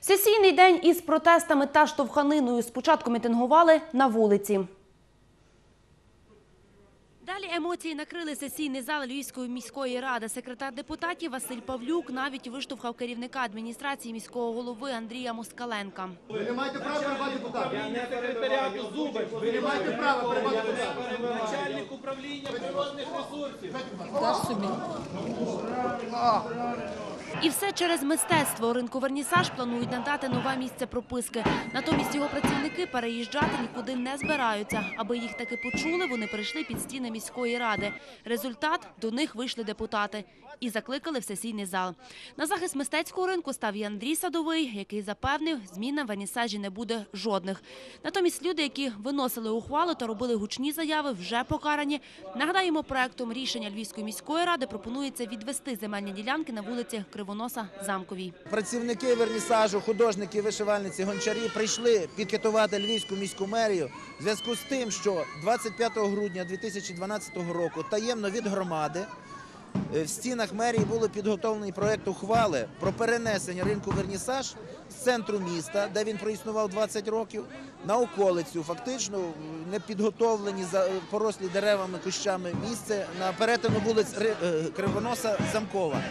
Сесійний день із протестами та штовханиною спочатку мітингували на вулиці. Далі емоції накрили сесійний зал Львівської міської ради. Секретар депутатів Василь Павлюк навіть виштовхав керівника адміністрації міського голови Андрія Москаленка. Ви не маєте права перебувати депутата. Я не секретаріату Зубик, Ви не маєте права перебувати депутата. начальник управління природних ресурсів. І все через мистецтво. Ринку Вернісаж планують надати нове місце прописки. Натомість його працівники переїжджати нікуди не збираються. Аби їх таки почули, вони прийшли під стіни міської ради. Результат – до них вийшли депутати і закликали в сесійний зал. На захист мистецького ринку став і Андрій Садовий, який запевнив, змін на вернісажі не буде жодних. Натомість люди, які виносили ухвалу та робили гучні заяви, вже покарані. Нагадаємо, проектом рішення Львівської міської ради пропонується відвести земельні ділянки на вулиці Кривоноса Замковій. Працівники вернісажу, художники, вишивальниці, гончарі прийшли пікетувати Львівську міську мерію в зв'язку з тим, що 25 грудня 2012 року таємно від громади е, в стінах мерії було підготовлений проект ухвали про перенесення ринку вернісаж з центру міста, де він проіснував 20 років, на околицю. Фактично е, не підготовлені е, порослі деревами, кущами місце на перетину вулиць Кривоноса Замкова.